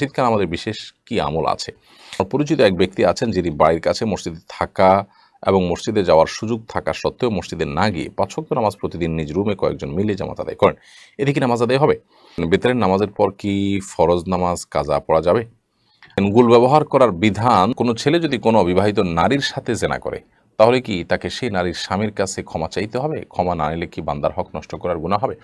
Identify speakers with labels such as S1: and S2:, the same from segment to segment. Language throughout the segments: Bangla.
S1: শীতকাল আমাদের বিশেষ কি আমল আছে? পরিচিত এক ব্যক্তি আছেন যিনি বাড়ির কাছে মসজিদে থাকা এবং মসজিদে যাওয়ার সুযোগ থাকা সত্ত্বেও মসজিদে না গিয়ে পাঁচ ওয়াক্ত নামাজ প্রতিদিন নিজ রুমে কয়েকজন মিলে জামাত আদায় করেন। এদিকে নামাজ আদায় হবে? বেতারের নামাজের পর কি ফরজ নামাজ, কাজা পড়া যাবে? গুল ব্যবহার করার বিধান, কোনো ছেলে যদি কোনো অবিবাহিত নারীর সাথে জেনা করে, তাহলে কি তাকে সেই নারীর স্বামীর কাছে ক্ষমা চাইতে হবে? ক্ষমা না নিলে কি বান্দার হক নষ্ট করার গুণা হবে?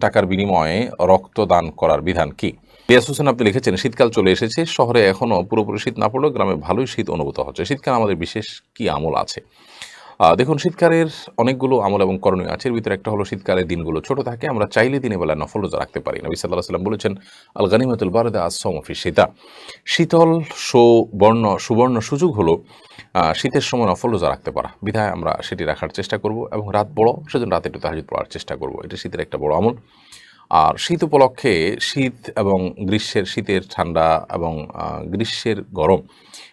S1: টাকার বিনিময়ে রক্তদান করার বিধান কি? রিয়াস হোসেন আপনি লিখেছেন, শীতকাল চলে এসেছে, শহরে এখনও পুরোপুরি শীত না পড়লেও গ্রামে ভালোই শীত অনুভূত হচ্ছে। শীতকাল আমাদের বিশেষ কি আমল আছে? দেখুন, শীতকালের অনেকগুলো আমল এবং করণীয় আছে। এর ভিতরে একটা হলো শীতকালের দিনগুলো ছোট থাকে, আমরা চাইলে দিনে বেলা নফল রোজা রাখতে পারি। নবী সাল্লাহ সাল্লাম বলেছেন, আল গানিমাতুল বারদা আসমফি শীতা। শীতল, সুবর্ণ সুবর্ণ সুযোগ হলো শীতের সময় নফল রোজা রাখতে পারা। বিধায় আমরা সেটি রাখার চেষ্টা করব এবং রাত বড়, সেজন্য রাতে একটু তাহাজুদ পড়ার চেষ্টা করব। এটা শীতের একটা বড় আমল। আর শীত উপলক্ষে শীত এবং গ্রীষ্মের শীতের ঠান্ডা এবং গ্রীষ্মের গরম,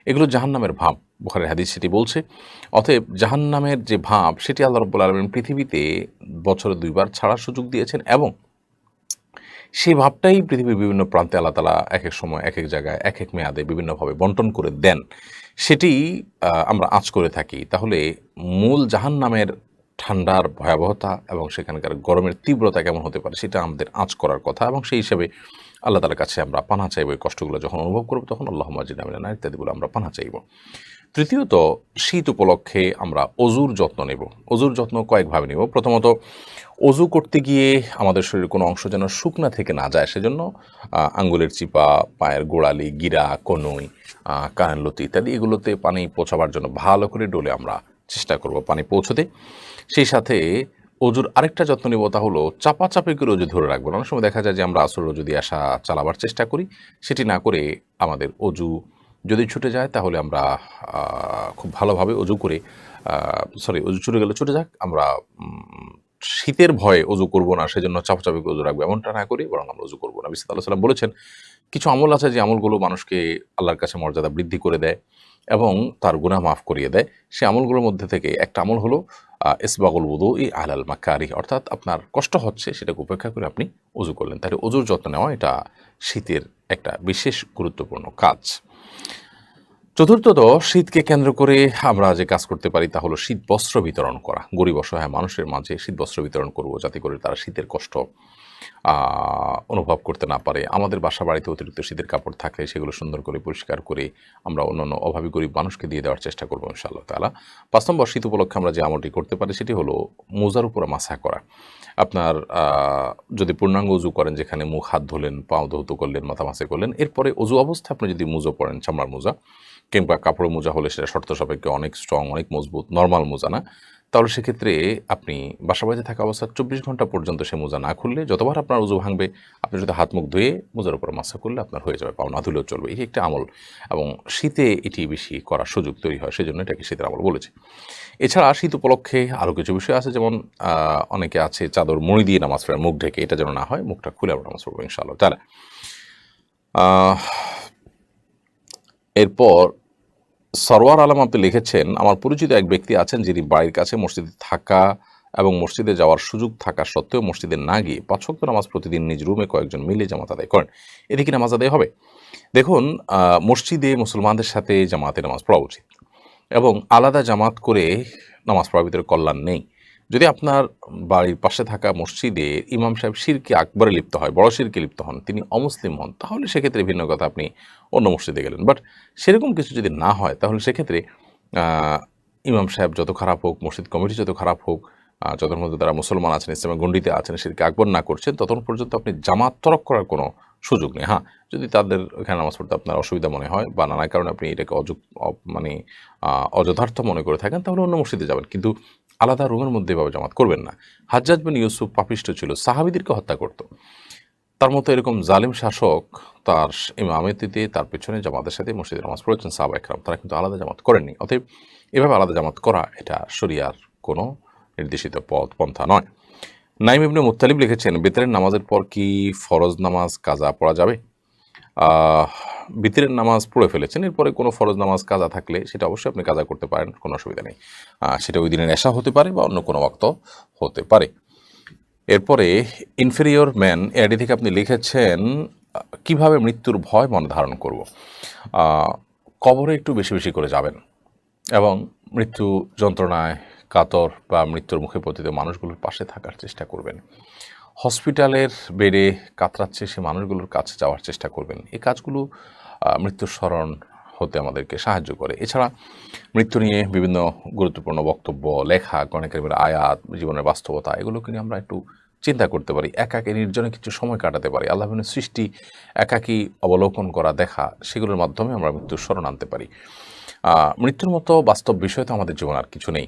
S1: এগুলো জাহান্নামের ভাব। বুখারের হাদিস সেটি বলছে, অতএব জাহান্নামের যে ভাব, সেটি আল্লাহ রব্বুল আলমিন পৃথিবীতে বছরে দুইবার ছাড়ার সুযোগ দিয়েছেন এবং সেই ভাবটাই পৃথিবীর বিভিন্ন প্রান্তে আল্লাহ তালা এক এক সময় এক এক জায়গায় এক এক মেয়াদে বিভিন্নভাবে বন্টন করে দেন। সেটি আমরা আঁচ করে থাকি। তাহলে মূল জাহান নামের ঠান্ডার ভয়াবহতা এবং সেখানকার গরমের তীব্রতা কেমন হতে পারে সেটা আমাদের আঁচ করার কথা এবং সেই হিসাবে আল্লাহ তালার কাছে আমরা পানা চাইব, এই কষ্টগুলো যখন অনুভব করব তখন আল্লাহ মাজিদ আমিনা ইত্যাদিগুলো আমরা পানা চাইব। তৃতীয়ত, শীত উপলক্ষে আমরা অজুর যত্ন নেব। অজুর যত্ন কয়েকভাবে নেব। প্রথমত অজু করতে গিয়ে আমাদের শরীরের কোনো অংশ যেন শুকনা থেকে না যায় সেজন্য আঙ্গুলের চিপা, পায়ের গোড়ালি, গিরা, কনুই কানলতি ইত্যাদি এগুলোতে পানি পৌঁছাবার জন্য ভালো করে ডলে আমরা চেষ্টা করব পানি পৌঁছতে। সেই সাথে অজুর আরেকটা যত্ন নেব তা হলো চাপাচাপি করে অজু ধরে রাখব। অনেক সময় দেখা যায় যে আমরা আসর যদি আসা চালাবার চেষ্টা করি, সেটি না করে আমাদের অজু যদি ছুটে যায় তাহলে আমরা খুব ভালোভাবে অজু করে সরি অজু ছুটে গেলে ছুটে যাক, আমরা শীতের ভয়ে অজু করব না, সেজন্য চাপাচাপি অজু রাখব, এমনটা না করি বরং আমরা অজু করব না। বিসাদ আল্লাহ সাল্লাম বলেছেন, কিছু আমল আছে যে আমলগুলো মানুষকে আল্লাহর কাছে মর্যাদা বৃদ্ধি করে দেয়। এবং তার গুনাহ মাফ করিয়ে দেয়। সে আমলগুলোর মধ্যে থেকে একটা আমল হলো ইসবাগুল উদু ই আলাল মাকারি অর্থাৎ আপনার কষ্ট হচ্ছে, সেটাকে উপেক্ষা করে আপনি অজু করলেন। তাহলে অজুর যত্ন নেওয়া এটা শীতের একটা বিশেষ গুরুত্বপূর্ণ কাজ। চতুর্থত, শীতকে কেন্দ্র করে আমরা যে কাজ করতে পারি তা হলো শীত বস্ত্র বিতরণ করা। গরিব অসহায় মানুষের মাঝে শীত বস্ত্র বিতরণ করব, যাতে করে তারা শীতের কষ্ট অনুভব করতে না পারে। আমাদের বাসা বাড়িতে অতিরিক্ত শীতের কাপড় থাকলে সেগুলো সুন্দর করে পরিষ্কার করে আমরা অন্যান্য অভাবী গরিব মানুষকে দিয়ে দেওয়ার চেষ্টা করব ইনশাআল্লাহ তালা পাঁচ নম্বর শীত উপলক্ষে আমরা যে আমলটি করতে পারি সেটি হলো মোজার উপরে মাসা করা। আপনার যদি পূর্ণাঙ্গ উজু করেন যেখানে মুখ, হাত ধুলেন, পাও ধৌত করলেন, মাথা মাসে করলেন, এরপরে অজু অবস্থায় আপনি যদি মুজো পড়েন চামড়ার মোজা কিংবা কাপড়ের মোজা হলে সেটা শর্ত সাপেক্ষে অনেক স্ট্রং অনেক মজবুত নর্মাল মোজা না। তাহলে সেক্ষেত্রে আপনি বাসা বাড়িতে থাকা অবস্থা চব্বিশ ঘণ্টা পর্যন্ত সে মোজা না খুললে যতবার আপনার উজু ভাঙবে আপনি যদি হাত মুখ ধুয়ে মোজার উপর মাসা করলে আপনার হয়ে যাবে, পাওনা ধুলেও চলবে। এটি একটা আমল এবং শীতে এটি বেশি করার সুযোগ তৈরি হয়, সেজন্য এটাকে শীতের আমল বলেছে। এছাড়া শীত উপলক্ষে আরও কিছু বিষয় আছে, যেমন অনেকে আছে চাদর মুড়ি দিয়ে নামাজ পড়ে, মুখ ঢেকে, এটা যেন না হয় মুখটা খুলে আমরা নামাজ পড়ব ইনশাআল্লাহ। তাহলে এরপর সরওয়ার আলম আপনি লিখেছেন, আমার পরিচিত এক ব্যক্তি আছেন যিনি বাড়ির কাছে মসজিদে থাকা এবং মসজিদে যাওয়ার সুযোগ থাকা সত্ত্বেও মসজিদে না গিয়ে পাঁচ নামাজ প্রতিদিন নিজ রুমে কয়েকজন মিলে জামাত আদায় করেন। এদিকে নামাজ আদায় হবে? দেখুন মসজিদে মুসলমানদের সাথে জামাতে নামাজ পড়া উচিত এবং আলাদা জামাত করে নামাজ পড়ার ভিতরে কল্যাণ নেই। যদি আপনার বাড়ির পাশে থাকা মসজিদে ইমাম সাহেব শিরকে আকবরে লিপ্ত হয়, বড় শিরকে লিপ্ত হন, তিনি অমুসলিম হন, তাহলে সেক্ষেত্রে ভিন্ন কথা, আপনি অন্য মসজিদে গেলেন। বাট সেরকম কিছু যদি না হয়, তাহলে সেক্ষেত্রে ইমাম সাহেব যত খারাপ হোক, মসজিদ কমিটি যত খারাপ হোক যতক্ষণ মধ্যে তারা মুসলমান আছেন, ইসলামের গণ্ডিতে আছেন, শিরকে আকবর না করছেন, ততক্ষণ পর্যন্ত আপনি জামাত তরক করার কোনো সুযোগ নেই হ্যাঁ। যদি তাদের ওখানে নামাজ পড়তে আপনার অসুবিধা মনে হয় বা নানা কারণে আপনি এটাকে অযুক অ- মানে অযথার্থ মনে করে থাকেন, তাহলে অন্য মসজিদে যাবেন। কিন্তু আলাদা রুমের মধ্যে এভাবে জামাত করবেন না। হাজ্জাজ বিন ইউসুফ পাপিষ্ট ছিল, সাহাবিদেরকে হত্যা করত। তার মতো এরকম জালিম শাসক তার ইমামেতিতে তার পেছনে জামাতের সাথে মসজিদে নামাজ পড়েছেন, সাহাবা একরাম, তারা কিন্তু আলাদা জামাত করেননি। অতএব এভাবে আলাদা জামাত করা, এটা শরিয়ার কোনো নির্দেশিত পথ, পন্থা নয়। নাইম ইবনে মুত্তালিব লিখেছেন, বেতরের নামাজের পর কি ফরজ নামাজ কাজা পড়া যাবে? বিতরের নামাজ পড়ে ফেলেছেন, এরপরে কোনো ফরজ নামাজ কাজা থাকলে সেটা অবশ্যই আপনি কাজা করতে পারেন, কোনো অসুবিধা নেই। সেটা ওই দিনের নেশা হতে পারে বা অন্য কোনো ওয়াক্ত হতে পারে। এরপরে, ইনফেরিয়র ম্যান এডি থেকে আপনি লিখেছেন, কীভাবে মৃত্যুর ভয় মনে ধারণ করব? কবরে একটু বেশি বেশি করে যাবেন এবং মৃত্যু যন্ত্রণায় কাতর বা মৃত্যুর মুখে পতিত মানুষগুলোর পাশে থাকার চেষ্টা করবেন। হসপিটালের বেডে কাতরাচ্ছে সে মানুষগুলোর কাছে যাওয়ার চেষ্টা করবেন। এই কাজগুলো মৃত্যুর স্মরণ হতে আমাদেরকে সাহায্য করে। এছাড়া মৃত্যু নিয়ে বিভিন্ন গুরুত্বপূর্ণ বক্তব্য, লেখা অনেকের আয়াত, জীবনের বাস্তবতা, এগুলোকে নিয়ে আমরা একটু চিন্তা করতে পারি, একাকে নির্জনে কিছু সময় কাটাতে পারি, আল্লাহ সৃষ্টি, একাকী অবলোকন করা, দেখা, সেগুলোর মাধ্যমে আমরা মৃত্যুর স্মরণ আনতে পারি। মৃত্যুর মতো বাস্তব বিষয় তো আমাদের জীবন আর কিছু নেই।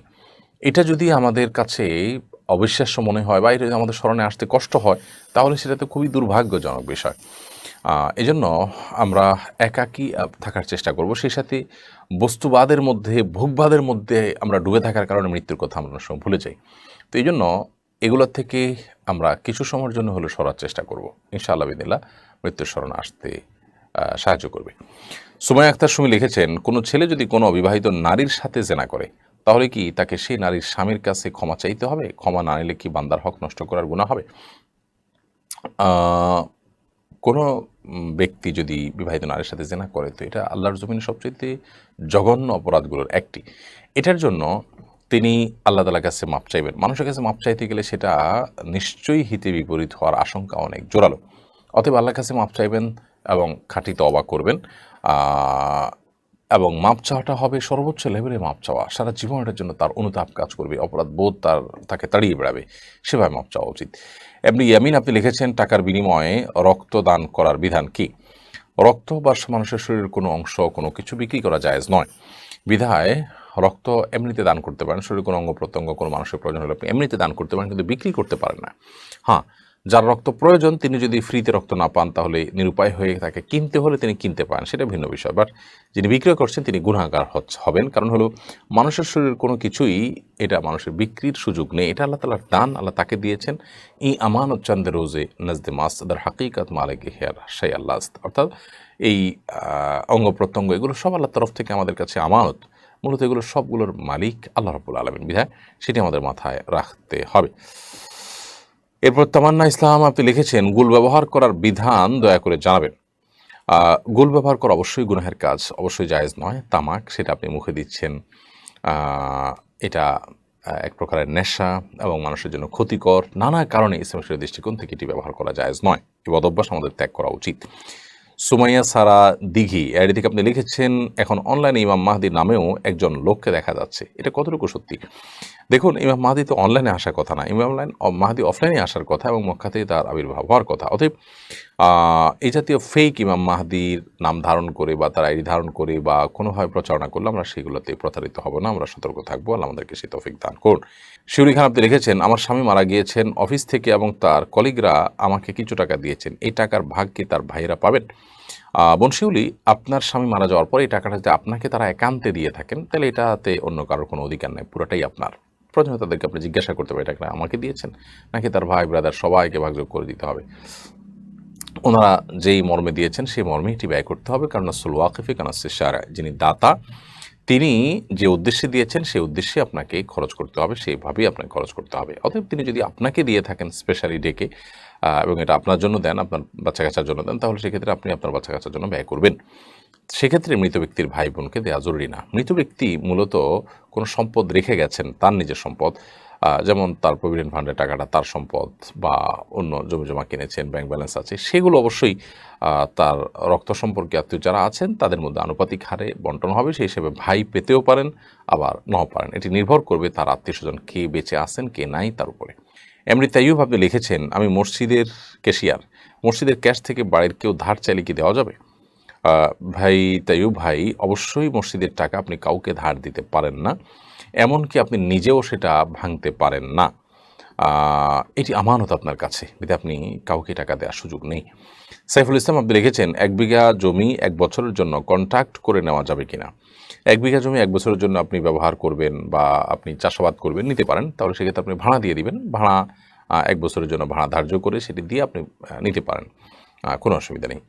S1: এটা যদি আমাদের কাছে অবিশ্বাস্য মনে হয় বা এটা যদি আমাদের স্মরণে আসতে কষ্ট হয়, তাহলে সেটা তো খুবই দুর্ভাগ্যজনক বিষয়। এজন্য আমরা একাকী থাকার চেষ্টা করব। সেই সাথে বস্তুবাদের মধ্যে, ভোগবাদের মধ্যে আমরা ডুবে থাকার কারণে মৃত্যুর কথা আমরা সময় ভুলে যাই। তো এই জন্য এগুলোর থেকে আমরা কিছু সময়ের জন্য হলে সরার চেষ্টা করব। ইনশাআল্লাহ বিদিল্লা মৃত্যুর স্মরণ আসতে সাহায্য করবে। সুমাই আক্তার সুমি লিখেছেন, কোনো ছেলে যদি কোনো অবিবাহিত নারীর সাথে জেনা করে তাহলে কি তাকে সেই নারীর স্বামীর কাছে ক্ষমা চাইতে হবে? ক্ষমা না নিলে কি বান্দার হক নষ্ট করার গুণা হবে? কোনো ব্যক্তি যদি বিবাহিত নারীর সাথে জেনা করে তো এটা আল্লাহর জমিনে সবচেয়ে জঘন্য অপরাধগুলোর একটি। এটার জন্য তিনি আল্লাহ তালার কাছে মাপ চাইবেন। মানুষের কাছে মাপ চাইতে গেলে সেটা নিশ্চয়ই হিতে বিপরীত হওয়ার আশঙ্কা অনেক জোরালো। অতএব আল্লাহর কাছে মাপ চাইবেন এবং খাঁটি তওবা করবেন। আহ, এবং মাপ চাওয়াটা হবে সর্বোচ্চ লেভেলে মাপ চাওয়া। সারা জীবনটার জন্য তার অনুতাপ কাজ করবে, অপরাধ বোধ তার, তাকে তাড়িয়ে বেড়াবে। সেভাবে মাপ চাওয়া উচিত। এমনি ইয়ামিন, আপনি লিখেছেন টাকার বিনিময়ে রক্তদান করার বিধান কি? রক্ত বা মানুষের শরীরের কোনো অংশ, কোনো কিছু বিক্রি করা জায়েজ নয়। বিধায় রক্ত এমনিতে দান করতে পারেন শরীরের কোনো অঙ্গ প্রত্যঙ্গ, কোনো মানুষের প্রয়োজন হলে আপনি এমনিতে দান করতে পারেন, কিন্তু বিক্রি করতে পারেন না। হ্যাঁ যার রক্ত প্রয়োজন, তিনি যদি ফ্রিতে রক্ত না পান, তাহলে নিরুপায় হয়ে তাকে কিনতে হলে তিনি কিনতে পান সেটা ভিন্ন বিষয়। বাট যিনি বিক্রয় করছেন, তিনি গুণাগার হবেন। কারণ হলো, মানুষের শরীরের কোনো কিছুই এটা মানুষের বিক্রির সুযোগ নেই। এটা আল্লাহ তালার দান, আল্লাহ তাকে দিয়েছেন। ই আমানত চন্দ্র রোজে নজদে মাসদার হাকিকাত মালিক হেয়ার শাই আল্লাহ। অর্থাৎ এই অঙ্গ প্রত্যঙ্গ, এগুলো সব আল্লাহর তরফ থেকে আমাদের কাছে আমানত। মূলত এগুলো সবগুলোর মালিক আল্লাহ রাবুল আলমিন। বিধায় সেটি আমাদের মাথায় রাখতে হবে। এরপর তামান্না ইসলাম আপনি লিখেছেন, গুল ব্যবহার করার বিধান দয়া করে জানাবেন। গুল ব্যবহার করা অবশ্যই গুনাহের কাজ, অবশ্যই জায়েজ নয়, তামাক সেটা আপনি মুখে দিচ্ছেন। এটা এক প্রকারের নেশা এবং মানুষের জন্য ক্ষতিকর। নানা কারণে ইসলামের দৃষ্টিকোণ থেকে এটি ব্যবহার করা জায়েজ নয়। এই বদভ্যাস আমাদের ত্যাগ করা উচিত। সুমাইয়া সারা দিঘি এর থেকে আপনি লিখেছেন, এখন অনলাইনে ইমাম মাহদি নামেও একজন লোককে দেখা যাচ্ছে। এটা কতটুকু সত্যি? দেখুন, ইমাম মাহাদি তো অনলাইনে আসার কথা না। ইমাম লাইন মাহাদি অফলাইনে আসার কথা এবং মক্কাতেই তার আবির্ভাব হওয়ার কথা। অতএব এই জাতীয় ফেক ইমাম মাহাদির নাম ধারণ করে বা তার আইডি ধারণ করে বা কোনোভাবে প্রচারণা করলে আমরা সেগুলোতে প্রতারিত হব না। আমরা সতর্ক থাকব। আল্লাহ আমাদেরকে সেই তৌফিক দান করুন। শিউলি খান আপনি লিখেছেন, আমার স্বামী মারা গিয়েছেন অফিস থেকে এবং তার কলিগরা আমাকে কিছু টাকা দিয়েছেন। এই টাকার ভাগ কি তার ভাইয়েরা পাবেন? বনশিউলি, আপনার স্বামী মারা যাওয়ার পর এই টাকাটা যদি আপনাকে তারা একান্তে দিয়ে থাকেন, তাহলে এটাতে অন্য কারোর কোনো অধিকার নেই, পুরোটাই আপনার। প্রথমে তাদেরকে আপনি জিজ্ঞাসা করতে পারেন, এটা আমাকে দিয়েছেন? নাকি তার ভাই ব্রাদার সবাইকে ভাগযোগ করে দিতে হবে? ওনারা যেই মর্মে দিয়েছেন, সেই মর্মে এটি ব্যয় করতে হবে, কারণ আসল ওয়াকিফে কানাসারা যিনি দাতা, তিনি যে উদ্দেশ্যে দিয়েছেন, সেই উদ্দেশ্যে আপনাকে খরচ করতে হবে, সেইভাবেই আপনাকে খরচ করতে হবে। অতএব তিনি যদি আপনাকে দিয়ে থাকেন স্পেশালি ডেকে এবং এটা আপনার জন্য দেন, আপনার বাচ্চা কাচ্চার জন্য দেন, তাহলে সেক্ষেত্রে আপনি আপনার বাচ্চা কাচ্চার জন্য ব্যয় করবেন। সেক্ষেত্রে মৃত ব্যক্তির ভাই বোনকে দেওয়া জরুরি না। মৃত ব্যক্তি মূলত কোনো সম্পদ রেখে গেছেন, তার নিজের সম্পদ যেমন তার প্রভিডেন্ট ফান্ডের টাকাটা তার সম্পদ বা অন্য জমি জমা কিনেছেন, ব্যাংক ব্যালেন্স আছে, সেগুলো অবশ্যই তার রক্ত সম্পর্কে আত্মীয় যারা আছেন, তাদের মধ্যে আনুপাতিক হারে বন্টন হবে, সেই হিসেবে ভাই পেতেও পারেন, আবার নাও পারেন। এটি নির্ভর করবে তার আত্মীয় স্বজন কে বেঁচে আছেন, কে নাই, তার উপরে। এমনি তাইও আপনি লিখেছেন, আমি মসজিদের ক্যাশিয়ার মসজিদের ক্যাশ থেকে বাড়ির কেউ ধার চাইলে কি দেওয়া যাবে? ভাই তাইও ভাই, অবশ্যই মসজিদের টাকা আপনি কাউকে ধার দিতে পারেন না, এমনকি আপনি নিজেও সেটা ভাঙতে পারেন না। এটি আমানত আপনার কাছে, যদি আপনি কাউকে টাকা দেওয়ার সুযোগ নেই। সাইফুল ইসলাম আপনি লিখেছেন, এক বিঘা জমি এক বছরের জন্য কন্ট্রাক্ট করে নেওয়া যাবে কিনা? এক বিঘা জমি এক বছরের জন্য আপনি ব্যবহার করবেন বা আপনি চাষাবাদ করবেন, নিতে পারেন, তাহলে সেক্ষেত্রে আপনি ভাড়া দিয়ে দিবেন। ভাড়া এক বছরের জন্য ভাড়া ধার্য করে সেটি দিয়ে আপনি নিতে পারেন। কোনো অসুবিধা নেই।